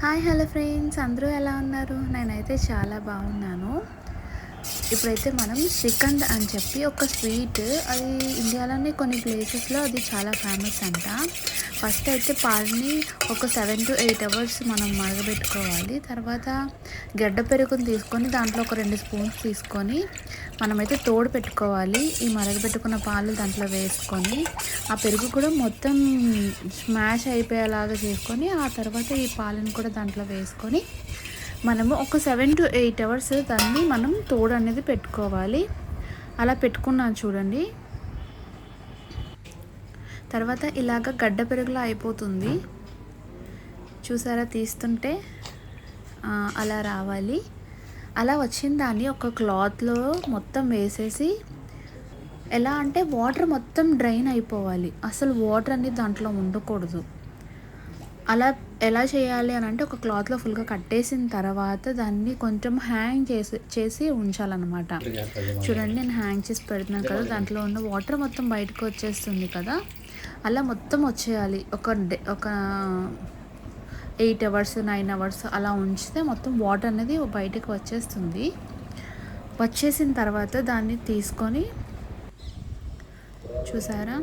Hi hello friends అందరూ ఎలా ఉన్నారు? నేనైతే చాలా బాగున్నాను. ఇప్పుడైతే మనం శ్రీఖండ్ అని చెప్పి ఒక స్వీట్ అది ఇండియాలోనే కొన్ని ప్లేసెస్లో అది చాలా ఫేమస్ అంట. ఫస్ట్ అయితే పాలని ఒక సెవెన్ టు ఎయిట్ అవర్స్ మనం మరగబెట్టుకోవాలి. తర్వాత గడ్డ పెరుగుని తీసుకొని దాంట్లో ఒక రెండు స్పూన్స్ తీసుకొని మనమైతే తోడు పెట్టుకోవాలి. ఈ మరగబెట్టుకున్న పాలు దాంట్లో వేసుకొని ఆ పెరుగు కూడా మొత్తం స్మాష్ అయిపోయేలాగా చేసుకొని ఆ తర్వాత ఈ పాలను కూడా దాంట్లో వేసుకొని మనము ఒక సెవెన్ టు ఎయిట్ అవర్స్ దాన్ని మనం తోడు అనేది పెట్టుకోవాలి. అలా పెట్టుకున్నాను చూడండి. తర్వాత ఇలాగ గడ్డ పెరుగులా అయిపోతుంది. చూసారా? తీస్తుంటే అలా రావాలి. అలా వచ్చిన దాన్ని ఒక క్లాత్లో మొత్తం వేసేసి ఎలా అంటే వాటర్ మొత్తం డ్రైన్ అయిపోవాలి. అసలు వాటర్ అనేది దాంట్లో ఉండకూడదు. అలా ఎలా చేయాలి అని అంటే ఒక క్లాత్లో ఫుల్గా కట్టేసిన తర్వాత దాన్ని కొంచెం హ్యాంగ్ చేసి చేసి ఉంచాలన్నమాట. చూడండి నేను హ్యాంగ్ చేసి పెడుతున్నాను కదా దాంట్లో ఉన్న వాటర్ మొత్తం బయటకు వచ్చేస్తుంది కదా అలా మొత్తం వచ్చేయాలి. ఒక డే ఒక ఎయిట్ అవర్స్ నైన్ అవర్స్ అలా ఉంచితే మొత్తం వాటర్ అనేది బయటకు వచ్చేస్తుంది. వచ్చేసిన తర్వాత దాన్ని తీసుకొని చూసారా?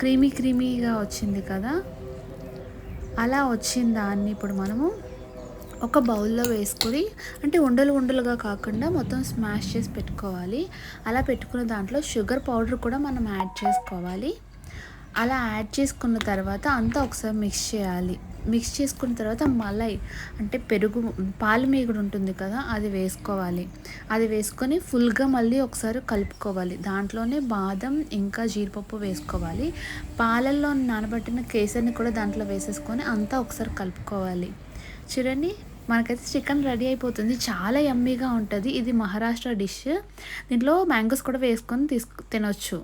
క్రీమీ క్రీమీగా వచ్చింది కదా అలా వచ్చిన దాన్ని ఇప్పుడు మనము ఒక బౌల్లో వేసుకొని అంటే ఉండలు ఉండలుగా కాకుండా మొత్తం స్మాష్ చేసి పెట్టుకోవాలి. అలా పెట్టుకున్న దాంట్లో షుగర్ పౌడర్ కూడా మనం యాడ్ చేసుకోవాలి. అలా యాడ్ చేసుకున్న తర్వాత అంతా ఒకసారి మిక్స్ చేయాలి. మిక్స్ చేసుకున్న తర్వాత మలై అంటే పెరుగు పాలు మీగుడు ఉంటుంది కదా అది వేసుకోవాలి. అది వేసుకొని ఫుల్గా మళ్ళీ ఒకసారి కలుపుకోవాలి. దాంట్లోనే బాదం ఇంకా జీడిపప్పు వేసుకోవాలి. పాలల్లో నానబెట్టిన కేసరిని కూడా దాంట్లో వేసేసుకొని అంతా ఒకసారి కలుపుకోవాలి. చూడండి మనకైతే చికెన్ రెడీ అయిపోతుంది. చాలా యమ్మీగా ఉంటుంది. ఇది మహారాష్ట్ర డిష్ దీంట్లో మ్యాంగోస్ కూడా వేసుకొని తీసుకు తినొచ్చు.